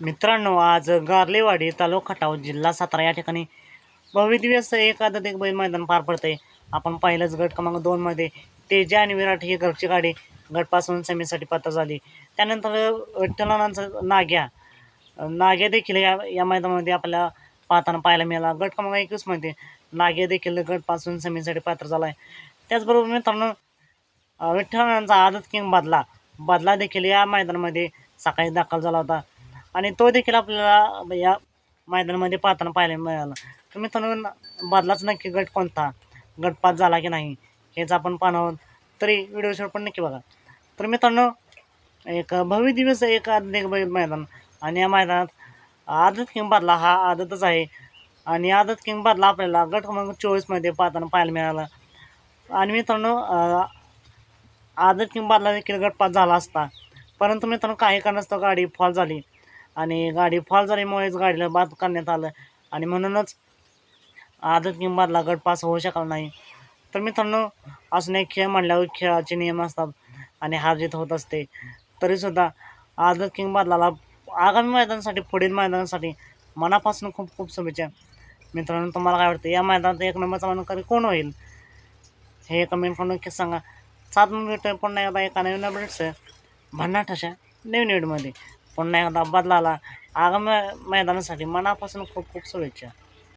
मित्रांनो आज गारलेवाडी तालुका खटाव जिल्हा सातारा या ठिकाणी भव्यदिव्य असं एक आदत एक बैल मैदान पार पडतंय. आपण पाहिलंच गट क्रमांक दोनमध्ये तेजा आणि विराट ही घरची गाडी गटपासून सेमीसाठी पात्र झाली. त्यानंतर विठ्ठलानांचं नाग्या. नाग्या देखील या या मैदानामध्ये आपल्याला पाहताना पाहायला मिळाला. गट क्रमांक एकवीसमध्ये नाग्या देखील गटपासून सेमीसाठी पात्र झाला आहे त्याचबरोबर मित्रांनो अ, आदत किंग बदला. बदला देखील या मैदानामध्ये सकाळी दाखल झाला होता. आणि तो देखील आपल्याला या मैदानामध्ये पाहताना पाहायला मिळाला. तर मित्रांनो बदलाच नक्की गट कोणता? गटपात झाला की नाही? हेच आपण पाहणार आहोत. तरी व्हिडिओ शेवट पण नक्की बघा. तर मित्रांनो एक भव्य दिवस एक आधुनिक मैदान. आणि या मैदानात आदत किंग बदला हा आदतच आहे. आणि आदत किंग बदला आपल्याला गट क्रमांक चोवीसमध्ये पाहताना पाहायला मिळाला. आणि मित्रांनो आदत किंग बादला देखील गटपात झाला असता. परंतु मित्रांनो काही कारणास्तव गाडी फॉल झाली. आणि गाडी फॉल झाल्यामुळेच गाडीला बाद करण्यात आलं आणि म्हणूनच आदत किंमतला बादला गटपास होऊ शकला नाही तर मित्रांनो असून एक खेळ म्हणल्यावर खेळाचे नियम असतात आणि हार जीत होत असते तरीसुद्धा आदत किंग बादलाला आगामी मैदानासाठी पुढील मैदानासाठी मनापासून खूप खूप शुभेच्छा मित्रांनो तुम्हाला काय वाटतं या मैदानात एक नंबरचा मानकरी कोण होईल हे कमेंट करून नक्कीच सांगा सात मिनिट पुन्हा एकदा एका नवीन अपडेट्स भन्नाट अशा नवीन व्हिडिओमध्ये पुन्हा एकदा बदलाला. आगामी मैदानासाठी मनापासून खूप खूप शुभेच्छा.